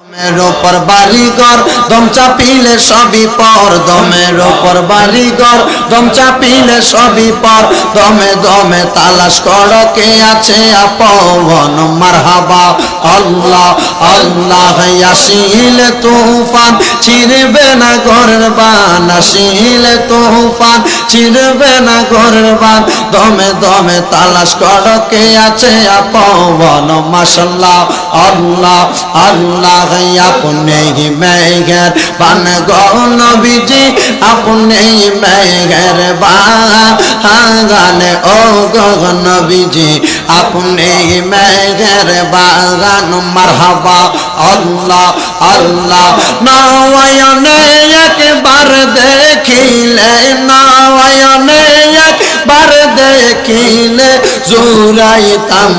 দমের ওপর বাড়িঘর, দম চাপিলে সবই পর। দমের ওপর বাড়িঘর, দম চাপিলে সবই পর। দমে দমে তালাশ কর কে আছে আপন? মারহাবা, আল্লাহ আল্লাহ আসিলে তুফান। ছিড়বে না ঘরের বান, আসিলে তুফান। ছিড়বে না ঘরের বান দমে দমে তালাশ কর কে আছে আপন। মাশাল্লাহ, আল্লাহ আল্লাহ, আপনি মেঘের বান গনবিজি আপনি মেঘের বাগান। ও গনবিজি আপনি মেঘের বাগান। মারহাবা, আল্লাহ আল্লাহ। নয়নে একবার দেখিলে নয়নে কিনে জোরাইতাম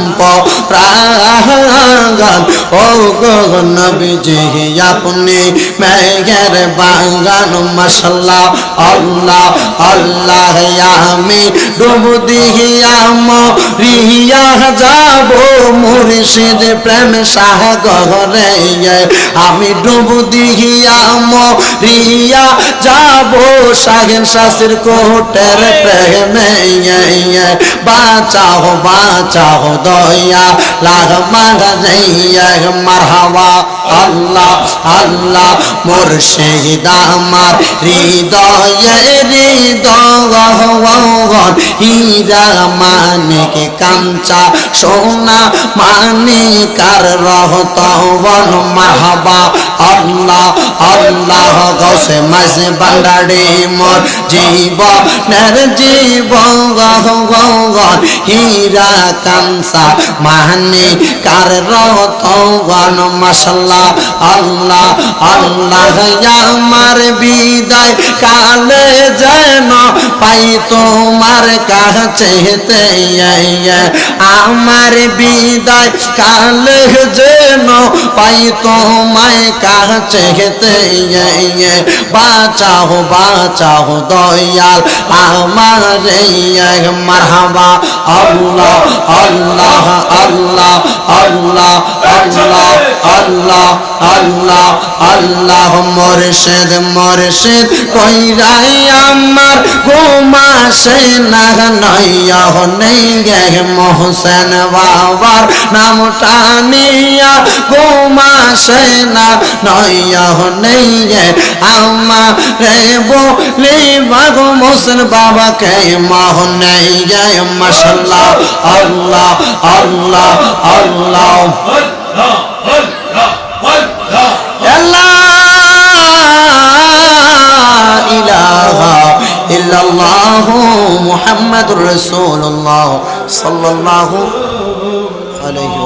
প্রাগান ও গগন বিজয়ী আপনি মেঘের বাগান, মশাল্লাহ, আল্লাহ আল্লাহ, আমি ডুব দিহিয়াম রিয়া যাব, মুর্শিদ প্রেম সাগরে। আমি ডুব দিহিয়াম রিয়া যাব সাগেন শাসির কোটের প্রেমে। বাঁচাও বাঁচাও দয়া মাগা মারহাবা, আল্লাহ আল্লাহ, মুর্শিদ আমার হৃদয়ে হৃদয় হীরা মানিক কাঞ্চা, সোনা মানিকার রহতবন মারহাবা আল্লাহ আল্লাহ গসে মাঝে বান্ডারে মোর জীব, নার জীব গন হীরা কামসা, মাহানি কার রত, গন, মশাল্লাহ, আল্লাহ আল্লাহ আমার বিদায় কালে যেন পাই তোমার কাছে আমার বিদায় কালে যেন পাই তোমায় কাছে বাঁচাও বাঁচাও দয়াল আমার মারহাবা। আল্লাহ আল্লাহ আল্লাহ আল্লাহ আল্লাহ আল্লাহ আল্লাহ আল্লাহ মরশেদ মরশেদ কইরাই আমার ঘুমাসে না নইয়া নেই গে মোহসেন বাবার নামটা নিয়া। ঘুমাসে না নইয়া নেই গে আমার রে বলি, বাগ মোহসেন বাবাকে মাহ নেই গে, মশাল্লাহ, আল্লাহ মাসাল্লাহ আল্লাহ। আল্লাহ আল্লাহ আল্লাহ মোহাম্মদুর রসুল্লাহ সাল্লাহ আলহিম